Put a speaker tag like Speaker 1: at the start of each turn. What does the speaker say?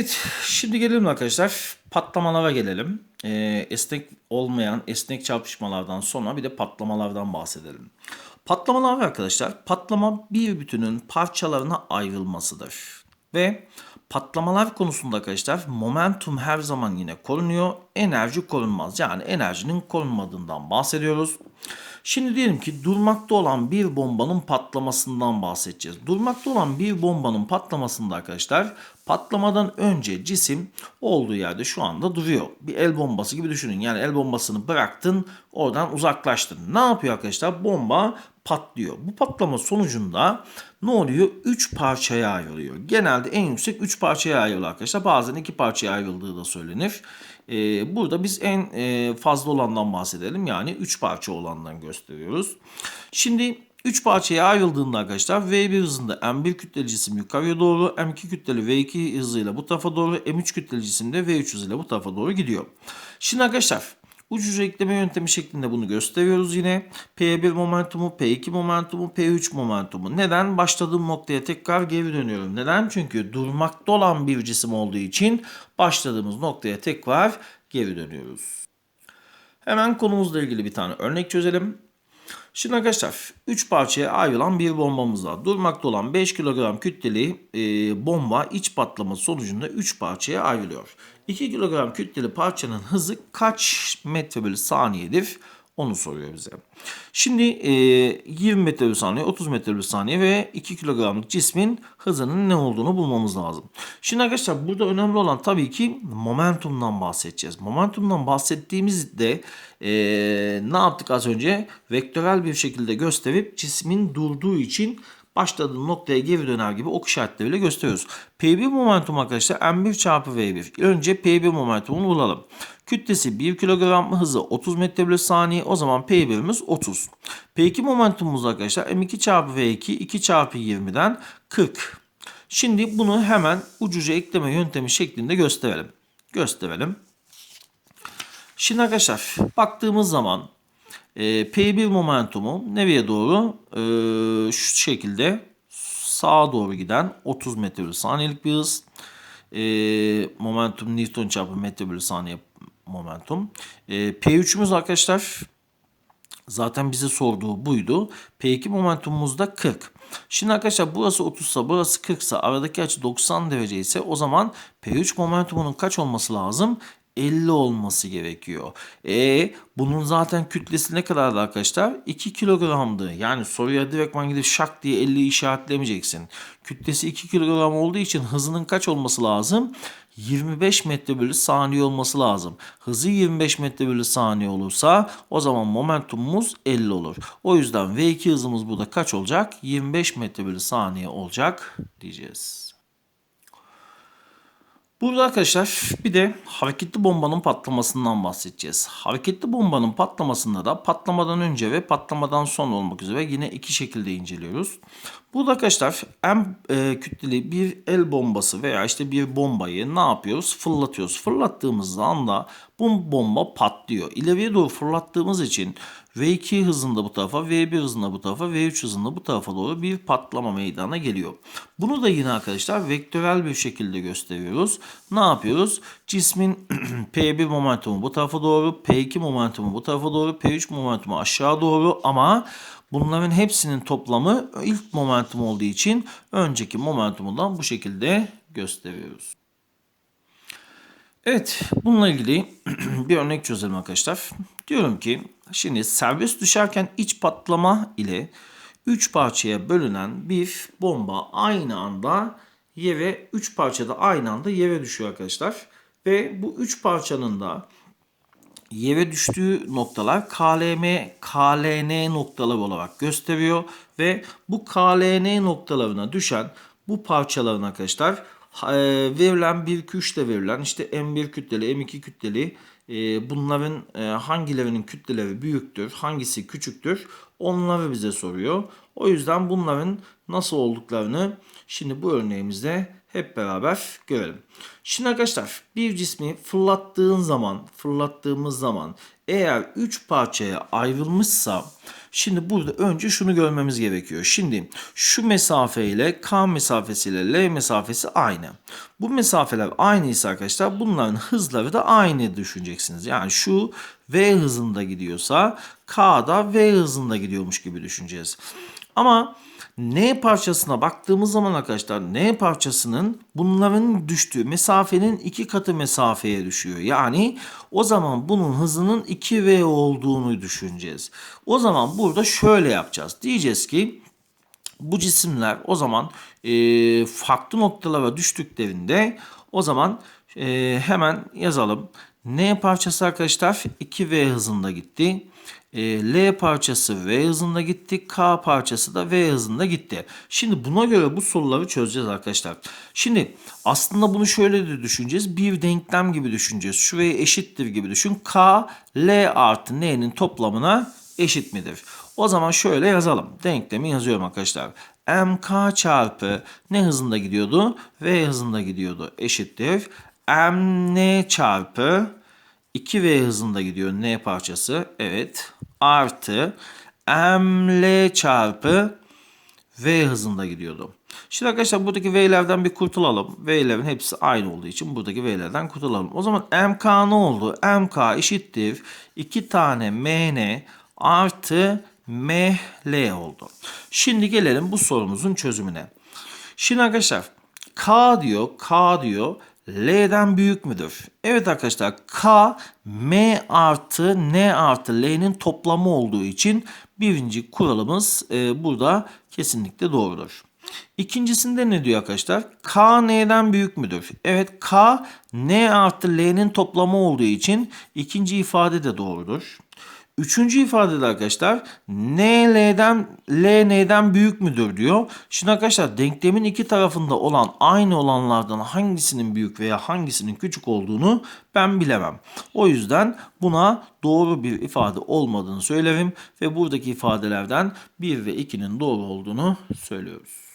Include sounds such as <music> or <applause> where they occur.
Speaker 1: Evet, şimdi gelelim arkadaşlar. Patlamalara gelelim. Ee, esnek olmayan esnek çarpışmalardan sonra bir de patlamalardan bahsedelim. Patlamalar arkadaşlar, patlama bir bütünün parçalarına ayrılmasıdır. Ve patlamalar konusunda arkadaşlar momentum her zaman yine korunuyor. Enerji korunmaz. Yani enerjinin korunmadığından bahsediyoruz. Şimdi diyelim ki durmakta olan bir bombanın patlamasından bahsedeceğiz. Durmakta olan bir bombanın patlamasında arkadaşlar patlamadan önce cisim olduğu yerde şu anda duruyor. Bir el bombası gibi düşünün. Yani el bombasını bıraktın oradan uzaklaştın. Ne yapıyor arkadaşlar? Bomba patlıyor. Bu patlama sonucunda ne oluyor? 3 parçaya ayrılıyor. Genelde en yüksek 3 parçaya ayrılıyor arkadaşlar. Bazen 2 parçaya ayrıldığı da söylenir. Ee, burada biz en e, fazla olandan bahsedelim. Yani 3 parça olandan gösteriyoruz. Şimdi 3 parçaya ayrıldığında arkadaşlar V1 hızında M1 kütleli cisim yukarıya doğru, M2 kütleli V2 hızıyla bu tarafa doğru, M3 kütleli cisim de V3 hızıyla bu tarafa doğru gidiyor. Şimdi arkadaşlar ucuca ekleme yöntemi şeklinde bunu gösteriyoruz yine. P1 momentumu, P2 momentumu, P3 momentumu. Neden? Başladığım noktaya tekrar geri dönüyorum. Neden? Çünkü durmakta olan bir cisim olduğu için başladığımız noktaya tekrar geri dönüyoruz. Hemen konumuzla ilgili bir tane örnek çözelim. Şimdi arkadaşlar 3 parçaya ayrılan bir bombamız var. Durmakta olan 5 kilogram kütleli e, bomba iç patlaması sonucunda 3 parçaya ayrılıyor. 2 kilogram kütleli parçanın hızı kaç metre bölü saniyedir? Onu soruyor bize. Şimdi e, 20 metre bölü saniye, 30 metre bölü saniye ve 2 kilogramlık cismin hızının ne olduğunu bulmamız lazım. Şimdi arkadaşlar burada önemli olan tabii ki momentumdan bahsedeceğiz. Momentumdan bahsettiğimizde e, ne yaptık az önce? Vektörel bir şekilde gösterip cismin durduğu için başladığı noktaya geri döner gibi ok işaretleriyle gösteriyoruz. P1 momentum arkadaşlar M1 çarpı V1. Önce P1 momentumunu bulalım. Kütlesi 1 kilogram hızı 30 metre bölü saniye. O zaman P1'imiz 30. P2 momentumumuz arkadaşlar M2 çarpı V2 2 çarpı 20'den 40. Şimdi bunu hemen ucuca ekleme yöntemi şeklinde gösterelim. Gösterelim. Şimdi arkadaşlar baktığımız zaman e, P1 momentumu nereye doğru? E, şu şekilde sağa doğru giden 30 metre bölü saniyelik bir hız. E, momentum Newton çarpı metre bölü saniye momentum. E, P3'ümüz arkadaşlar zaten bize sorduğu buydu. P2 momentumumuz da 40. Şimdi arkadaşlar burası 30 ise burası 40 ise aradaki açı 90 derece ise o zaman P3 momentumunun kaç olması lazım? 50 olması gerekiyor. E bunun zaten kütlesi ne kadardı arkadaşlar? 2 kilogramdı. Yani soruya direktman gidip şak diye 50 işaretlemeyeceksin. Kütlesi 2 kilogram olduğu için hızının kaç olması lazım? 25 metre bölü saniye olması lazım. Hızı 25 metre bölü saniye olursa o zaman momentumumuz 50 olur. O yüzden V2 hızımız burada kaç olacak? 25 metre bölü saniye olacak diyeceğiz. Burada arkadaşlar bir de hareketli bombanın patlamasından bahsedeceğiz. Hareketli bombanın patlamasında da patlamadan önce ve patlamadan sonra olmak üzere yine iki şekilde inceliyoruz. Burada arkadaşlar en e, kütleli bir el bombası veya işte bir bombayı ne yapıyoruz? Fırlatıyoruz. Fırlattığımız anda bu bomba patlıyor. İleriye doğru fırlattığımız için V2 hızında bu tarafa, V1 hızında bu tarafa, V3 hızında bu tarafa doğru bir patlama meydana geliyor. Bunu da yine arkadaşlar vektörel bir şekilde gösteriyoruz. Ne yapıyoruz? Cismin <clears throat> P1 momentumu bu tarafa doğru, P2 momentumu bu tarafa doğru, P3 momentumu aşağı doğru ama bunların hepsinin toplamı ilk momentum olduğu için önceki momentumundan bu şekilde gösteriyoruz. Evet, bununla ilgili <clears throat> bir örnek çözelim arkadaşlar. Diyorum ki şimdi serbest düşerken iç patlama ile 3 parçaya bölünen bir bomba aynı anda yere 3 parçada aynı anda yere düşüyor arkadaşlar. Ve bu 3 parçanın da yere düştüğü noktalar KLM, KLN noktaları olarak gösteriyor ve bu KLN noktalarına düşen bu parçaların arkadaşlar verilen bir küçle verilen işte M1 kütleli, M2 kütleli e, bunların e, hangilerinin kütleleri büyüktür, hangisi küçüktür onları bize soruyor. O yüzden bunların nasıl olduklarını şimdi bu örneğimizde hep beraber görelim. Şimdi arkadaşlar bir cismi fırlattığın zaman, fırlattığımız zaman eğer 3 parçaya ayrılmışsa şimdi burada önce şunu görmemiz gerekiyor. Şimdi şu mesafe ile K mesafesi ile L mesafesi aynı. Bu mesafeler aynıysa arkadaşlar bunların hızları da aynı düşüneceksiniz. Yani şu V hızında gidiyorsa K da V hızında gidiyormuş gibi düşüneceğiz. Ama N parçasına baktığımız zaman arkadaşlar N parçasının bunların düştüğü mesafenin iki katı mesafeye düşüyor. Yani o zaman bunun hızının 2V olduğunu düşüneceğiz. O zaman burada şöyle yapacağız. Diyeceğiz ki bu cisimler o zaman e, farklı noktalara düştüklerinde o zaman e, hemen yazalım. N parçası arkadaşlar 2V hızında gitti. E, L parçası V hızında gitti. K parçası da V hızında gitti. Şimdi buna göre bu soruları çözeceğiz arkadaşlar. Şimdi aslında bunu şöyle de düşüneceğiz. Bir denklem gibi düşüneceğiz. Şuraya eşittir gibi düşün. K, L artı N'nin toplamına eşit midir? O zaman şöyle yazalım. Denklemi yazıyorum arkadaşlar. MK çarpı ne hızında gidiyordu? V hızında gidiyordu. Eşittir. MN çarpı 2V hızında gidiyor N parçası. Evet. Artı ML çarpı V hızında gidiyordu. Şimdi arkadaşlar buradaki V'lerden bir kurtulalım. V'lerin hepsi aynı olduğu için buradaki V'lerden kurtulalım. O zaman MK ne oldu? MK eşittir 2 tane MN artı ML oldu. Şimdi gelelim bu sorumuzun çözümüne. Şimdi arkadaşlar K diyor, K diyor. L'den büyük müdür? Evet arkadaşlar K M artı N artı L'nin toplamı olduğu için birinci kuralımız e, burada kesinlikle doğrudur. İkincisinde ne diyor arkadaşlar? K N'den büyük müdür? Evet K N artı L'nin toplamı olduğu için ikinci ifade de doğrudur. Üçüncü ifadede arkadaşlar N L'den L N'den büyük müdür diyor. Şimdi arkadaşlar denklemin iki tarafında olan aynı olanlardan hangisinin büyük veya hangisinin küçük olduğunu ben bilemem. O yüzden buna doğru bir ifade olmadığını söylerim ve buradaki ifadelerden 1 ve 2'nin doğru olduğunu söylüyoruz.